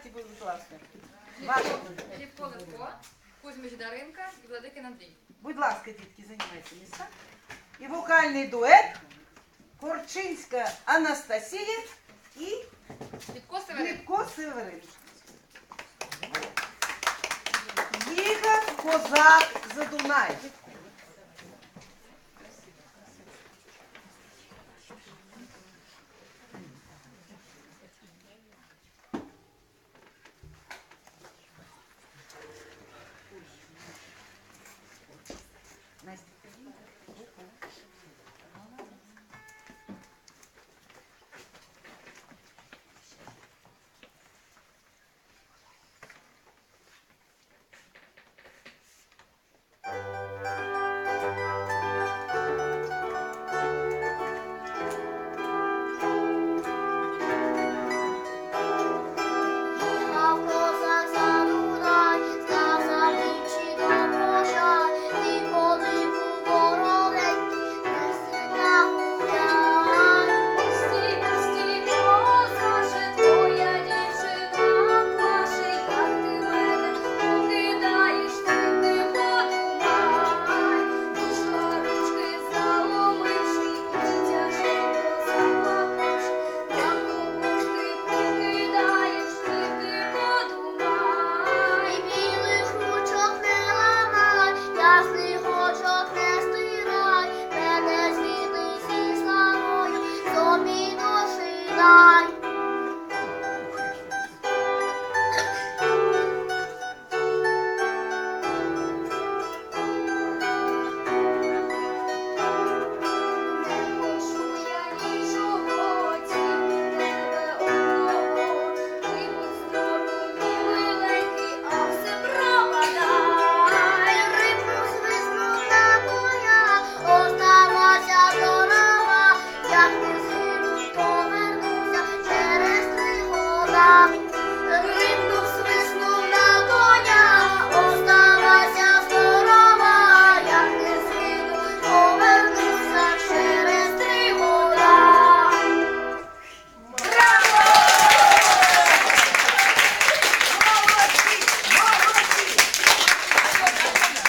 будь ласка. Ваша. Ліпко Левко, Кузьмич Даринка і Владикин Андрій. Будь ласка, дітки, займайте місця. І вокальний дует Корчинська Анастасія і Ліпко Северин. Глібко Северин. Їхав козак за Дунай. Bye.